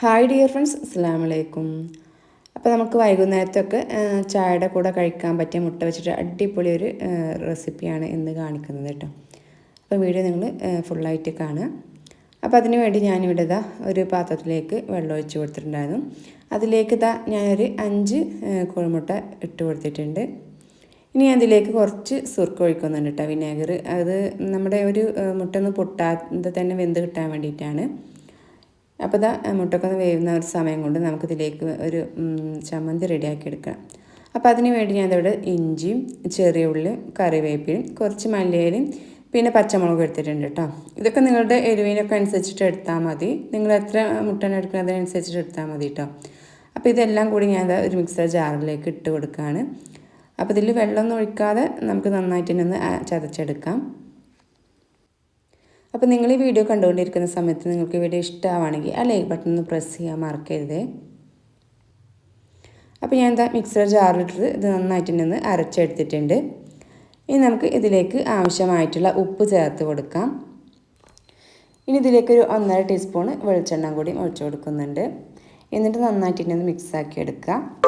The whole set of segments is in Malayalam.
ഹായ് ഡിയർ ഫ്രണ്ട്സ് അസ്സാം വലൈക്കും അപ്പോൾ നമുക്ക് വൈകുന്നേരത്തൊക്കെ ചായയുടെ കൂടെ കഴിക്കാൻ പറ്റിയ മുട്ട വെച്ചിട്ട് അടിപൊളി ഒരു റെസിപ്പിയാണ് ഇന്ന് കാണിക്കുന്നത് കേട്ടോ. അപ്പോൾ വീഡിയോ നിങ്ങൾ ഫുള്ളായിട്ട് കാണുക. അപ്പോൾ അതിന് വേണ്ടി ഞാനിവിടെ ഇതാ ഒരു പാത്രത്തിലേക്ക് വെള്ളം ഒഴിച്ച് കൊടുത്തിട്ടുണ്ടായിരുന്നു. അതിലേക്ക് ഇതാ ഞാനൊരു അഞ്ച് കുഴിമുട്ട ഇട്ട് കൊടുത്തിട്ടുണ്ട്. ഇനി അതിലേക്ക് കുറച്ച് സുർക്ക് ഒഴിക്കുന്നുണ്ട് കേട്ടോ വിനേഗർ. അത് നമ്മുടെ ഒരു മുട്ട ഒന്ന് പൊട്ടാതെ തന്നെ വെന്ത് കിട്ടാൻ വേണ്ടിയിട്ടാണ്. അപ്പോൾ ഇതാ മുട്ടക്കൊന്ന് വേവുന്ന ഒരു സമയം കൊണ്ട് നമുക്കിതിലേക്ക് ഒരു ചമ്മന്തി റെഡിയാക്കി എടുക്കാം. അപ്പോൾ അതിന് വേണ്ടി ഞാൻ ഇവിടെ ഇഞ്ചിയും ചെറിയ ഉള്ളി കറിവേപ്പിലും കുറച്ച് മല്ലിയിലും പിന്നെ പച്ചമുളക് എടുത്തിട്ടുണ്ട് കേട്ടോ. ഇതൊക്കെ നിങ്ങളുടെ എരിവിനൊക്കെ അനുസരിച്ചിട്ട് എടുത്താൽ മതി. നിങ്ങൾ എത്ര മുട്ടനെ എടുക്കുന്നതിനനുസരിച്ചിട്ട് എടുത്താൽ മതി കേട്ടോ. അപ്പോൾ ഇതെല്ലാം കൂടി ഞാൻ ഒരു മിക്സർ ജാറിലേക്ക് ഇട്ട് കൊടുക്കുകയാണ്. അപ്പോൾ ഇതിൽ വെള്ളമൊന്നും ഒഴിക്കാതെ നമുക്ക് നന്നായിട്ട് തന്നെ ഒന്ന് ചതച്ചെടുക്കാം. അപ്പോൾ നിങ്ങൾ ഈ വീഡിയോ കണ്ടുകൊണ്ടിരിക്കുന്ന സമയത്ത് നിങ്ങൾക്ക് വീഡിയോ ഇഷ്ടമാണെങ്കിൽ ആ ലൈക്ക് ബട്ടൺ ഒന്ന് പ്രസ് ചെയ്യാൻ മറക്കരുതേ. അപ്പോൾ ഞാൻ എന്താ മിക്സർ ജാറിലിട്ട് ഇത് നന്നായിട്ട് നിന്ന് അരച്ചെടുത്തിട്ടുണ്ട്. ഇനി നമുക്ക് ഇതിലേക്ക് ആവശ്യമായിട്ടുള്ള ഉപ്പ് ചേർത്ത് കൊടുക്കാം. ഇനി ഇതിലേക്ക് ഒരു ഒന്നര ടീസ്പൂൺ വെളിച്ചെണ്ണ കൂടി ഒഴിച്ചു കൊടുക്കുന്നുണ്ട്. എന്നിട്ട് നന്നായിട്ട് ഇനി ഒന്ന് മിക്സാക്കി എടുക്കുക.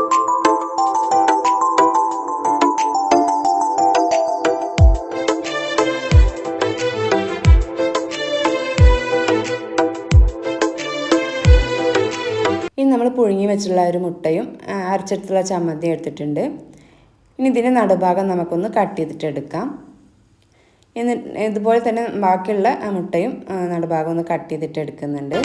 നമ്മൾ പുഴുങ്ങി വെച്ചിട്ടുള്ള ഒരു മുട്ടയും അരച്ചെടുത്തുള്ള ചമ്മന്തി എടുത്തിട്ടുണ്ട്. ഇനി ഇതിന്റെ നടുഭാഗം നമുക്കൊന്ന് കട്ട് ചെയ്തിട്ട് എടുക്കാം. എന്നിട്ട് ഇതുപോലെ തന്നെ ബാക്കിയുള്ള മുട്ടയും നടുഭാഗം ഒന്ന് കട്ട് ചെയ്തിട്ട് എടുക്കുന്നുണ്ട്.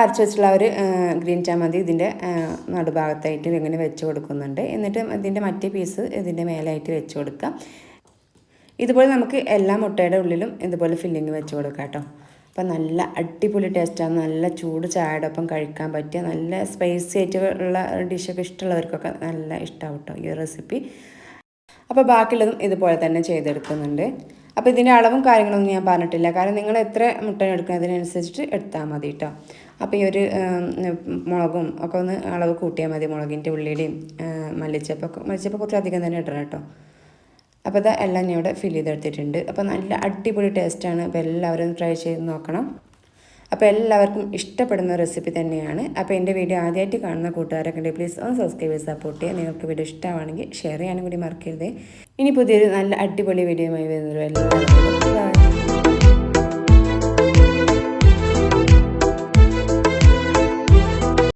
അരച്ച് വെച്ചിട്ടുള്ള ഒരു ഗ്രീൻ ചാമന്തി ഇതിന്റെ നടുഭാഗത്തായിട്ട് ഇങ്ങനെ വെച്ച് കൊടുക്കുന്നുണ്ട്. എന്നിട്ട് ഇതിന്റെ മറ്റേ പീസ് ഇതിന്റെ മേലായിട്ട് വെച്ച് കൊടുക്കാം. ഇതുപോലെ നമുക്ക് എല്ലാ മുട്ടയുടെ ഉള്ളിലും ഇതുപോലെ ഫില്ലിങ് വെച്ച് കൊടുക്കാം കേട്ടോ. അപ്പം നല്ല അടിപൊളി ടേസ്റ്റാണ് നല്ല ചൂട് ചായയോടൊപ്പം കഴിക്കാൻ പറ്റിയ നല്ല സ്പൈസി ആയിട്ട് ഉള്ള ഡിഷൊക്കെ ഇഷ്ടമുള്ളവർക്കൊക്കെ നല്ല ഇഷ്ടമാവും കേട്ടോ ഈ റെസിപ്പി അപ്പോൾ ബാക്കിയുള്ളതും ഇതുപോലെ തന്നെ ചെയ്തെടുക്കുന്നുണ്ട്. അപ്പോൾ ഇതിന്റെ അളവും കാര്യങ്ങളൊന്നും ഞാൻ പറഞ്ഞിട്ടില്ല. കാരണം നിങ്ങൾ എത്ര മുട്ട എടുക്കുന്നതിനനുസരിച്ചിട്ട് എടുത്താൽ മതി കേട്ടോ അപ്പോൾ ഈ ഒരു മുളകും ഒക്കെ ഒന്ന് അളവ് കൂട്ടിയാൽ മതി. മുളകിന്റെ ഉള്ളിയുടെയും മല്ലിച്ചപ്പൊക്കെ. മല്ലിച്ചപ്പ് കുറച്ച് അധികം തന്നെ ഇടണം കേട്ടോ അപ്പോൾ ഇത് എല്ലാം ഞാൻ ഇവിടെ ഫിൽ ചെയ്തെടുത്തിട്ടുണ്ട്. അപ്പോൾ നല്ല അടിപൊളി ടേസ്റ്റാണ് അപ്പോൾ എല്ലാവരും ട്രൈ ചെയ്ത് നോക്കണം. അപ്പോൾ എല്ലാവർക്കും ഇഷ്ടപ്പെടുന്ന റെസിപ്പി തന്നെയാണ്. അപ്പോൾ എന്റെ വീഡിയോ ആദ്യമായിട്ട് കാണുന്ന കൂട്ടുകാരൊക്കെ ഉണ്ടെങ്കിൽ പ്ലീസ് ഒന്ന് സബ്സ്ക്രൈബ് ചെയ്ത് സപ്പോർട്ട് ചെയ്യുക. നിങ്ങൾക്ക് വീഡിയോ ഇഷ്ടമാണെങ്കിൽ ഷെയർ ചെയ്യാനും കൂടി മറക്കരുത്. ഇനി പുതിയൊരു നല്ല അടിപൊളി വീഡിയോയുമായി വരുന്നവരും bye.